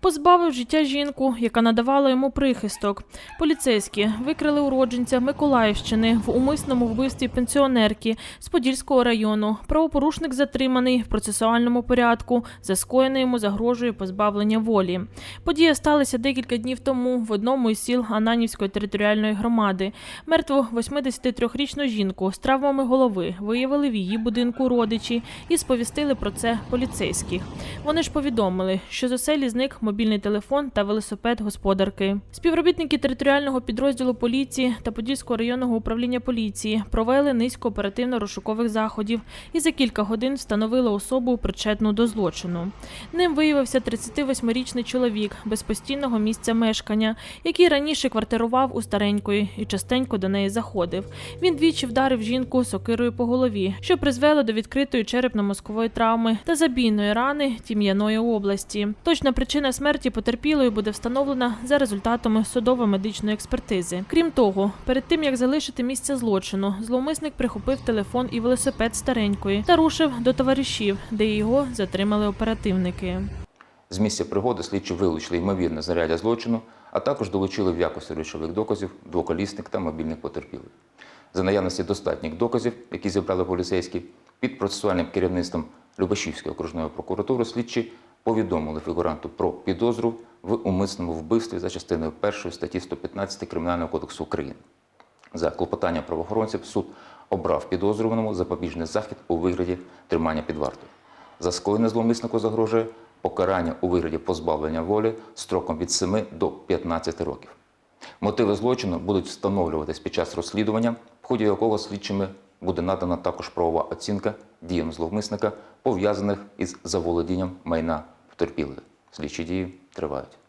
позбавив життя жінку, яка надавала йому прихисток. Поліцейські викрили уродженця Миколаївщини в умисному вбивстві пенсіонерки з Подільського району. Правопорушник затриманий в процесуальному порядку. За йому загрожує позбавлення волі. Подія сталася декілька днів тому в одному із сіл Ананівської територіальної громади. Мертву 83-річну жінку з травмами голови виявили в її будинку родичі і сповістили про це поліцейських. Вони ж повідомили, що з оселі зник мобільний телефон та велосипед господарки. Співробітники територіального підрозділу поліції та Подільського районного управління поліції провели низку оперативно-розшукових заходів і за кілька годин встановили особу причетну до злочину. Ним виявився 38-річний чоловік без постійного місця мешкання, який раніше квартирував у старенької і частенько до неї заходив. Він двічі вдарив жінку сокирою по голові, що призвело до відкритої черепно-мозкової травми та забійної рани тім'яної області. Точна причина смерті потерпілої буде встановлена за результатами судово-медичної експертизи. Крім того, перед тим як залишити місце злочину, зловмисник прихопив телефон і велосипед старенької та рушив до товаришів, де його затримали оперативники. З місця пригоди слідчі вилучили ймовірне знаряддя злочину, а також долучили в якості речових доказів двоколісник та мобільних потерпілих. За наявності достатніх доказів, які зібрали поліцейські, під процесуальним керівництвом Любашівської окружної прокуратури слідчі повідомили фігуранту про підозру в умисному вбивстві за частиною 1 статті 115 Кримінального кодексу України. За клопотанням правоохоронців суд обрав підозрюваному запобіжний захід у вигляді тримання під вартою. За скоєне зловмиснику загрожує покарання у вигляді позбавлення волі строком від 7 до 15 років. Мотиви злочину будуть встановлюватись під час розслідування, в ході якого слідчими буде надана також правова оцінка діям зловмисника, пов'язаних із заволодінням майна потерпілих. Слідчі дії тривають.